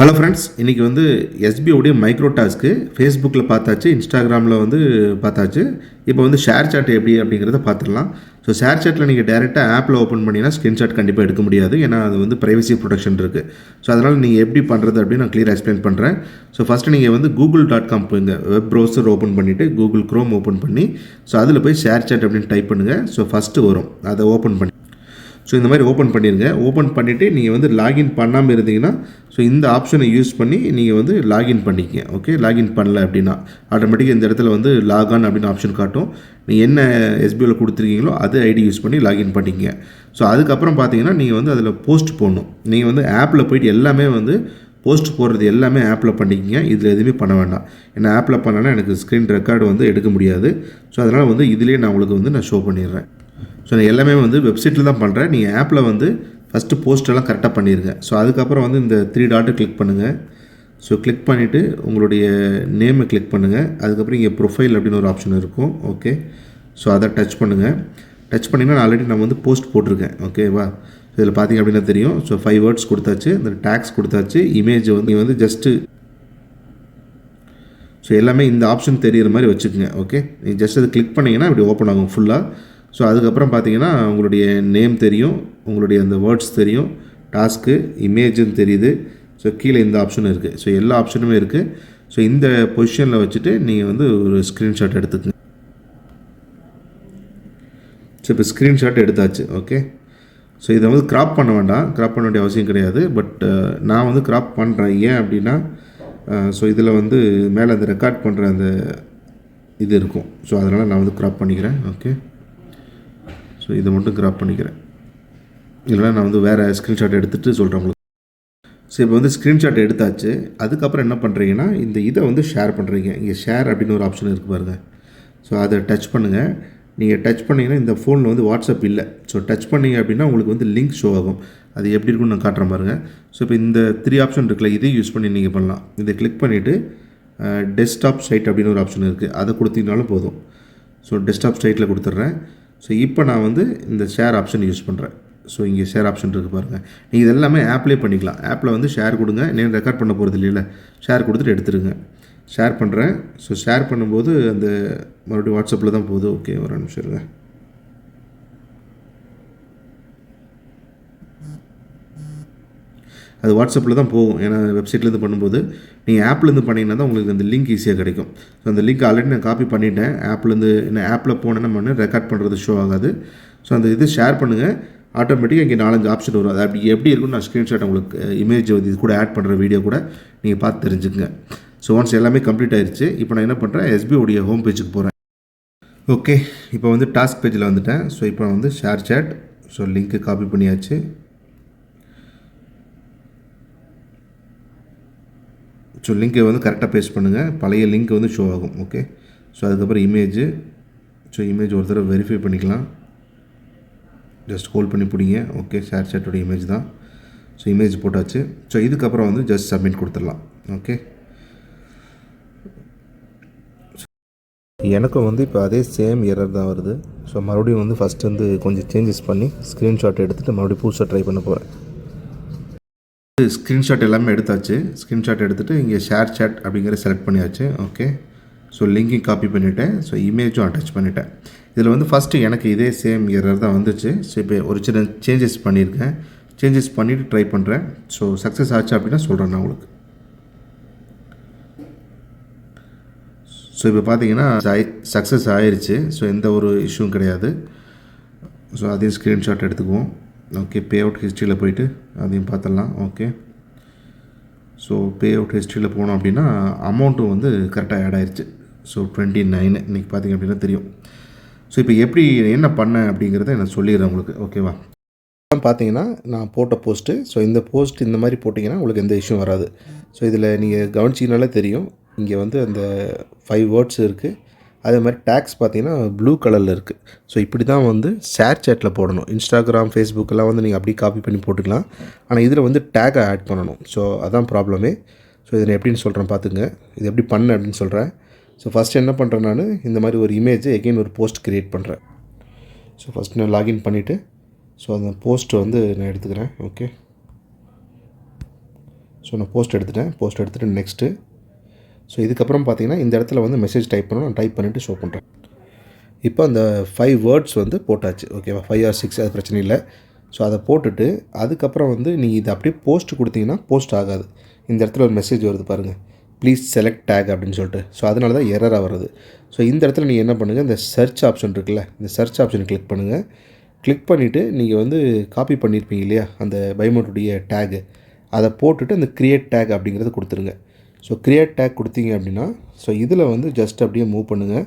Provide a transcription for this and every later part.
Hello friends இன்றைக்கி வந்து எஸ்பிஓடைய micro task ஃபேஸ்புக்கில் பார்த்தாச்சு இன்ஸ்டாகிராமில் வந்து பார்த்தாச்சு. இப்போ வந்து ஷேர் சாட் எப்படி அப்படிங்கிறத பார்த்துடலாம். ஸோ ஷேர் சாட்டில் நீங்கள் டேரெக்டாக ஆப்பில் ஓப்பன் பண்ணிங்கன்னா ஸ்க்ரீன்ஷாட் கண்டிப்பாக எடுக்க முடியாது. ஏன்னா அது வந்து ப்ரைவசி ப்ரொடெக்ஷன் இருக்குது ஸோ அதனால் நீங்கள் எப்படி பண்ணுறது அப்படின்னு நான் க்ளியர் எக்ஸ்பிளைன் பண்ணுறேன் ஸோ ஃபஸ்ட்டு நீங்கள் வந்து கூகுள் டாட் காம் போங்க வெப் ப்ரௌசர் ஓப்பன் பண்ணிவிட்டு கூகுள் க்ரோம் ஓப்பன் பண்ணி ஸோ அதில் போய் ஷேர் சாட் அப்படின்னு டைப் பண்ணுங்கள் ஸோ ஃபஸ்ட்டு வரும். அதை ஓப்பன் பண்ணி ஸோ இந்த மாதிரி ஓப்பன் பண்ணிடுங்க ஓப்பன் பண்ணிவிட்டு நீங்கள் வந்து லாகின் பண்ணாமல் இருந்தீங்கன்னா ஸோ இந்த ஆப்ஷனை யூஸ் பண்ணி நீங்கள் வந்து லாகின் பண்ணிக்கங்க ஓகே லாகின் பண்ணல அப்படின்னா ஆட்டோமேட்டிக்காக இந்த இடத்துல வந்து லாகான் அப்படின்னு ஆப்ஷன் காட்டும். நீங்கள் என்ன எஸ்பிஐயில் கொடுத்துருக்கீங்களோ அது ஐடி யூஸ் பண்ணி லாகின் பண்ணிக்கங்க ஸோ அதுக்கப்புறம் பார்த்தீங்கன்னா நீங்கள் வந்து அதில் போஸ்ட் போடணும். நீங்கள் வந்து ஆப்பில் போயிட்டு எல்லாமே வந்து போஸ்ட் போடுறது எல்லாமே ஆப்பில் பண்ணிக்கிங்க. இதில் எதுவுமே பண்ண வேண்டாம். ஏன்னா ஆப்பில் பண்ணனா எனக்கு ஸ்க்ரீன் ரெக்கார்டு வந்து எடுக்க முடியாது. ஸோ அதனால் வந்து இதிலே நான் உங்களுக்கு வந்து நான் ஷோ பண்ணிடுறேன். ஸோ நான் எல்லாமே வந்து வெப்சைட்டில் தான் பண்ணுறேன் நீங்கள் ஆப்பில் வந்து ஃபஸ்ட்டு போஸ்டெல்லாம் கரெக்டாக பண்ணிடுங்க ஸோ அதுக்கப்புறம் வந்து இந்த த்ரீ டாட்டை கிளிக் பண்ணுங்கள் ஸோ கிளிக் பண்ணிவிட்டு உங்களுடைய நேமை கிளிக் பண்ணுங்கள் அதுக்கப்புறம் இங்கே ப்ரொஃபைல் அப்படின்னு ஒரு ஆப்ஷன் இருக்கும். ஓகே ஸோ அதை டச் பண்ணுங்கள் டச் பண்ணிங்கன்னா ஆல்ரெடி நான் வந்து போஸ்ட் போட்டிருக்கேன். ஓகேவா இதில் பார்த்தீங்க அப்படின்னா தெரியும். ஸோ ஃபைவ் வேர்ட்ஸ் கொடுத்தாச்சு. இந்த டேக்ஸ் கொடுத்தாச்சு. இமேஜ் வந்து நீங்கள் வந்து ஜஸ்ட்டு ஸோ எல்லாமே இந்த ஆப்ஷன் தெரியிற மாதிரி வச்சுக்கோங்க. ஓகே நீங்கள் ஜஸ்ட் அதை கிளிக் பண்ணிங்கன்னா இப்படி ஓப்பன் ஆகும் ஃபுல்லாக ஸோ அதுக்கப்புறம் பார்த்தீங்கன்னா உங்களுடைய நேம் தெரியும் உங்களுடைய அந்த வேர்ட்ஸ் தெரியும் டாஸ்க்கு இமேஜும் தெரியுது. ஸோ கீழே இந்த ஆப்ஷனும் இருக்குது ஸோ எல்லா ஆப்ஷனுமே இருக்குது ஸோ இந்த பொசிஷனில் வச்சுட்டு நீங்கள் வந்து ஒரு ஸ்க்ரீன்ஷாட் எடுத்துக்கங்க. ஸோ இப்போ ஸ்க்ரீன்ஷாட் எடுத்தாச்சு ஓகே ஸோ இதை வந்து கிராப் பண்ண வேண்டாம். கிராப் பண்ண வேண்டிய அவசியம் கிடையாது. பட் நான் வந்து கிராப் பண்ணுறேன் ஏன் அப்படின்னா ஸோ இதில் வந்து மேலே அந்த ரெக்கார்ட் பண்ணுற அந்த இது இருக்கும். ஸோ அதனால் நான் வந்து கிராப் பண்ணிக்கிறேன் ஓகே ஸோ இதை மட்டும் கிராப் பண்ணிக்கிறேன். இல்லைனா நான் வந்து வேறு ஸ்க்ரீன்ஷாட் எடுத்துகிட்டு சொல்கிறேன் உங்களுக்கு. ஸோ இப்போ வந்து ஸ்க்ரீன்ஷாட் எடுத்தாச்சு. அதுக்கப்புறம் என்ன பண்ணுறீங்கன்னா இந்த இதை வந்து ஷேர் பண்ணுறீங்க இங்கே ஷேர் அப்படின்னு ஒரு ஆப்ஷன் இருக்குது பாருங்கள் ஸோ அதை டச் பண்ணுங்கள் நீங்கள் டச் பண்ணிங்கன்னா இந்த ஃபோனில் வந்து வாட்ஸ்அப் இல்லை. ஸோ டச் பண்ணீங்க அப்படின்னா உங்களுக்கு வந்து லிங்க் ஷோ ஆகும். அது எப்படி இருக்குன்னு நான் காட்டுறேன் பாருங்கள் ஸோ இப்போ இந்த த்ரீ ஆப்ஷன் இருக்குல்ல இதையும் யூஸ் பண்ணி நீங்கள் பண்ணலாம். இதை கிளிக் பண்ணிவிட்டு டெஸ்க்டாப் சைட் அப்படின்னு ஒரு ஆப்ஷன் இருக்குது அதை கொடுத்தீங்கனாலும் போதும். ஸோ டெஸ்க்டாப் சைட்டில் கொடுத்துட்றேன். ஸோ இப்போ நான் வந்து இந்த ஷேர் ஆப்ஷன் யூஸ் பண்ணுறேன் ஸோ இங்கே ஷேர் ஆப்ஷன் இருக்குது பாருங்கள் நீங்கள் இது எல்லாமே ஆப்லேயே பண்ணிக்கலாம். ஆப்பில் வந்து ஷேர் கொடுங்க. நீங்கள் ரெக்கார்ட் பண்ண போகிறது இல்லைல்ல ஷேர் கொடுத்துட்டு எடுத்துருங்க. ஷேர் பண்ணுறேன் ஸோ ஷேர் பண்ணும்போது அந்த மறுபடியும் வாட்ஸ்அப்பில் தான் போகுது. ஓகே ஒரு நிமிஷம் இருங்க. அது வாட்ஸ்அப்பில் தான் போகும். ஏன்னா வெப்சைட்லேருந்து பண்ணும்போது நீங்கள் ஆப்லேருந்து பண்ணிங்கன்னா தான் உங்களுக்கு அந்த லிங்க் ஈஸியாக கிடைக்கும். ஸோ அந்த லிங்க் ஆல்ரெடி நான் காப்பி பண்ணிட்டேன். ஆப்லேருந்து என்ன ஆப்பில் போனேன்னா பண்ண ரெக்கார்ட் பண்ணுறது ஷோ ஆகாது. ஸோ அந்த இது ஷேர் பண்ணுங்கள் ஆட்டோமேட்டிக்காக இங்கே நாலஞ்சு ஆப்ஷன் வரும். அது அப்படி எப்படி இருக்குன்னு நான் ஸ்க்ரீன்ஷாட் உங்களுக்கு இமேஜ் இது கூட ஆட் பண்ணுற வீடியோ கூட நீங்கள் பார்த்து தெரிஞ்சுக்கங்க. ஸோ ஒன்ஸ் எல்லாமே கம்ப்ளீட் ஆயிடுச்சு இப்போ நான் என்ன பண்ணுறேன் எஸ்பிஓடைய ஹோம் பேஜுக்கு போகிறேன் ஓகே இப்போ வந்து டாஸ்க் பேஜில் வந்துட்டேன். ஸோ இப்போ நான் வந்து share chat so link copy பண்ணியாச்சு. ஸோ லிங்க்கை வந்து கரெக்டாக பேஸ்ட் பண்ணுங்கள் பழைய லிங்க் வந்து ஷோ ஆகும். ஓகே ஸோ அதுக்கப்புறம் இமேஜு ஸோ இமேஜ் ஒரு தடவை வெரிஃபை பண்ணிக்கலாம். ஜஸ்ட் ஹோல்ட் பண்ணி பிடிங்க. ஓகே ஷேர் சேட்டோட இமேஜ் தான். ஸோ இமேஜ் போட்டாச்சு. ஸோ இதுக்கப்புறம் வந்து ஜஸ்ட் சப்மிட் கொடுத்துடலாம். ஓகே எனக்கும் வந்து இப்போ அதே சேம் எரர் தான் வருது. ஸோ மறுபடியும் வந்து ஃபஸ்ட் வந்து கொஞ்சம் சேஞ்சஸ் பண்ணி ஸ்க்ரீன்ஷாட் எடுத்துகிட்டு மறுபடியும் புதுசாக ட்ரை பண்ண போகிறேன் ஸ்க்ரீன்ஷாட் எல்லாமே எடுத்தாச்சு. ஸ்க்ரீன்ஷாட் எடுத்துகிட்டு இங்கே ஷேர் சேட் அப்படிங்கிற செலக்ட் பண்ணியாச்சு. ஓகே ஸோ லிங்கையும் காப்பி பண்ணிவிட்டேன் ஸோ இமேஜும் அட்டாச் பண்ணிவிட்டேன் இதில் வந்து ஃபஸ்ட்டு எனக்கு இதே சேம் எரர் தான் வந்துச்சு. ஸோ இப்போ ஒரு சின்ன சேஞ்சஸ் பண்ணியிருக்கேன். சேஞ்சஸ் பண்ணிவிட்டு ட்ரை பண்ணுறேன் ஸோ சக்ஸஸ் ஆச்சு அப்படின்னா சொல்கிறேன் நான் உங்களுக்கு. ஸோ இப்போ பார்த்தீங்கன்னா சக்ஸஸ் ஆயிடுச்சு ஸோ எந்த ஒரு இஷ்யூவும் கிடையாது. ஸோ அதையும் ஸ்க்ரீன்ஷாட் எடுத்துக்குவோம். ஓகே பே அவுட் ஹிஸ்ட்ரியில் போயிட்டு அதையும் பார்த்துடலாம். ஓகே ஸோ பே அவுட் ஹிஸ்ட்ரியில் போனோம் அப்படின்னா அமௌண்ட்டும் வந்து கரெக்டாக ஆட் ஆயிடுச்சு ஸோ டுவெண்ட்டி நைனு இன்றைக்கி பார்த்தீங்க அப்படின்னா தெரியும். ஸோ இப்போ எப்படி என்ன பண்ணேன் அப்படிங்கிறத நான் சொல்லிடுறேன் உங்களுக்கு. ஓகேவா பார்த்தீங்கன்னா நான் போட்ட போஸ்ட்டு ஸோ இந்த போஸ்ட் இந்த மாதிரி போட்டிங்கன்னா உங்களுக்கு எந்த இஷ்யூ வராது. ஸோ இதில் நீங்கள் கவனிச்சிங்கனாலே தெரியும். இங்கே வந்து அந்த ஃபைவ் வேர்ட்ஸ் இருக்குது அதே மாதிரி டேக்ஸ் பார்த்தீங்கன்னா ப்ளூ கலரில் இருக்குது ஸோ இப்படி தான் வந்து ஷேர் சேட்டில் போடணும். இன்ஸ்டாகிராம் ஃபேஸ்புக்கெல்லாம் வந்து நீங்கள் அப்படியே காப்பி பண்ணி போட்டுக்கலாம். ஆனால் இதில் வந்து டேக்கை ஆட் பண்ணணும். ஸோ அதான் ப்ராப்ளமே ஸோ இதை நான் எப்படின்னு சொல்கிறேன் பார்த்துங்க இது எப்படி பண்ண அப்படின்னு சொல்கிறேன் ஸோ ஃபஸ்ட் என்ன பண்ணுறேன் நான் இந்த மாதிரி ஒரு இமேஜை எகெயின் ஒரு போஸ்ட் க்ரியேட் பண்ணுறேன் ஸோ ஃபஸ்ட் நான் லாகின் பண்ணிவிட்டு ஸோ அந்த போஸ்ட் வந்து நான் எடுத்துக்கிறேன். ஓகே ஸோ நான் போஸ்ட் எடுத்துட்டேன். போஸ்ட் எடுத்துகிட்டு நெக்ஸ்ட்டு ஸோ இதுக்கப்புறம் பார்த்தீங்கன்னா இந்த இடத்துல வந்து மெசேஜ் டைப் பண்ணணும். நான் டைப் பண்ணிவிட்டு ஷோ பண்ணுறேன் இப்போ அந்த ஃபைவ் வேர்ட்ஸ் வந்து போட்டாச்சு. ஓகேவா ஃபைவ் ஆர் சிக்ஸ் அது பிரச்சனை இல்லை. ஸோ அதை போட்டுட்டு அதுக்கப்புறம் வந்து நீங்கள் இதை அப்படியே போஸ்ட் கொடுத்தீங்கன்னா போஸ்ட் ஆகாது. இந்த இடத்துல ஒரு மெசேஜ் வருது பாருங்கள் ப்ளீஸ் செலக்ட் டேக் அப்படின்னு சொல்லிட்டு. ஸோ அதனால தான் எரராக வருது ஸோ இந்த இடத்துல நீங்கள் என்ன பண்ணுங்கள் இந்த சர்ச் ஆப்ஷன் இருக்குல்ல இந்த சர்ச் ஆப்ஷனை கிளிக் பண்ணுங்கள் கிளிக் பண்ணிவிட்டு நீங்கள் வந்து காப்பி பண்ணியிருப்பீங்க இல்லையா? அந்த பைமோட்டுடைய டேகு அதை போட்டுட்டு அந்த க்ரியேட் டேக் அப்படிங்கிறத கொடுத்துருங்க. ஸோ க்ரியேட் டேக் கொடுத்தீங்க அப்படின்னா ஸோ இதில் வந்து ஜஸ்ட் அப்படியே மூவ் பண்ணுங்கள்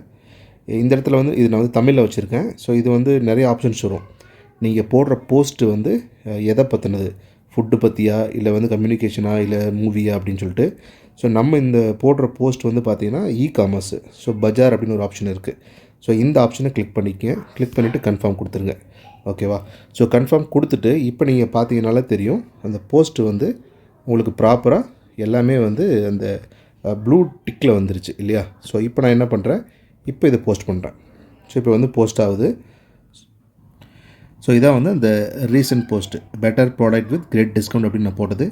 இந்த இடத்துல வந்து இது நான் வந்து தமிழில் வச்சுருக்கேன். ஸோ இது வந்து நிறைய ஆப்ஷன்ஸ் வரும். நீங்கள் போடுற போஸ்ட்டு வந்து எதை பற்றினது ஃபுட்டு பற்றியா இல்லை வந்து கம்யூனிகேஷனா இல்லை மூவியா அப்படின்னு சொல்லிட்டு. ஸோ நம்ம இந்த போடுற போஸ்ட் வந்து பார்த்திங்கன்னா இ காமர்ஸு ஸோ பஜார் அப்படின்னு ஒரு ஆப்ஷன் இருக்குது ஸோ இந்த ஆப்ஷனை கிளிக் பண்ணிக்கங்க. கிளிக் பண்ணிவிட்டு கன்ஃபார்ம் கொடுத்துருங்க. ஓகேவா ஸோ கன்ஃபார்ம் கொடுத்துட்டு இப்போ நீங்கள் பார்த்தீங்கனாலே தெரியும் அந்த போஸ்ட்டு வந்து உங்களுக்கு ப்ராப்பராக எல்லாமே வந்து அந்த ப்ளூ டிக்கில் வந்துருச்சு இல்லையா? ஸோ இப்போ நான் என்ன பண்ணுறேன் இப்போ இதை போஸ்ட் பண்ணுறேன் ஸோ இப்போ வந்து போஸ்ட் ஆகுது. ஸோ இதான் வந்து அந்த recent post better product with great discount அப்படின்னு நான் போட்டது.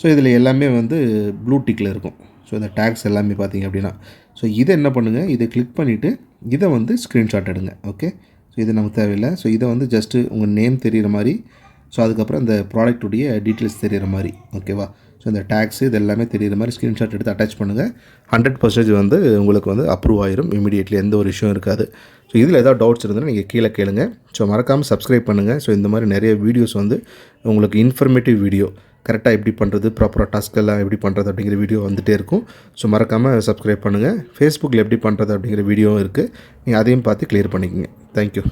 ஸோ இதில் எல்லாமே வந்து ப்ளூ டிக்கில் இருக்கும். ஸோ இந்த டேக்ஸ் எல்லாமே பார்த்தீங்க அப்படின்னா. ஸோ இதை என்ன பண்ணுங்கள் இதை கிளிக் பண்ணிவிட்டு இதை வந்து ஸ்க்ரீன்ஷாட் எடுங்க ஓகே ஸோ இது நமக்கு தேவையில்லை. ஸோ இதை வந்து ஜஸ்ட்டு உங்கள் நேம் தெரிகிற மாதிரி ஸோ அதுக்கப்புறம் இந்த ப்ராடக்ட்டுடைய டீட்டெயில்ஸ் தெரிகிற மாதிரி ஓகேவா ஸோ இந்த டேக்ஸ் இது எல்லாமே தெரிகிற மாதிரி ஸ்க்ரீன்ஷாட் எடுத்து அட்டாச் பண்ணுங்கள் ஹண்ட்ரட் பர்சன்டேஜ் வந்து உங்களுக்கு வந்து அப்ரூவ் ஆயிரும். இமீடியட்லி எந்த ஒரு இஷ்யூ இருக்காது. ஸோ இதில் ஏதாவது டவுட்ஸ் இருந்தால் நீங்கள் கீழே கேளுங்க. ஸோ மறக்காமல் சப்ஸ்கிரைப் பண்ணுங்கள் ஸோ இந்த மாதிரி நிறைய வீடியோஸ் வந்து உங்களுக்கு இன்ஃபர்மேட்டிவ் வீடியோ கரெக்டாக எப்படி பண்ணுறது ப்ராப்பராக டாஸ்க் எல்லாம் எப்படி பண்ணுறது அப்படிங்கிற வீடியோ வந்துகிட்டே இருக்கும். ஸோ மறக்காமல் சப்ஸ்கிரைப் பண்ணுங்கள் ஃபேஸ்புக்கில் எப்படி பண்ணுறது அப்படிங்கிற வீடியோவும் இருக்குது நீங்கள் அதையும் பார்த்து க்ளியர் பண்ணிக்கோங்க. தேங்க்யூ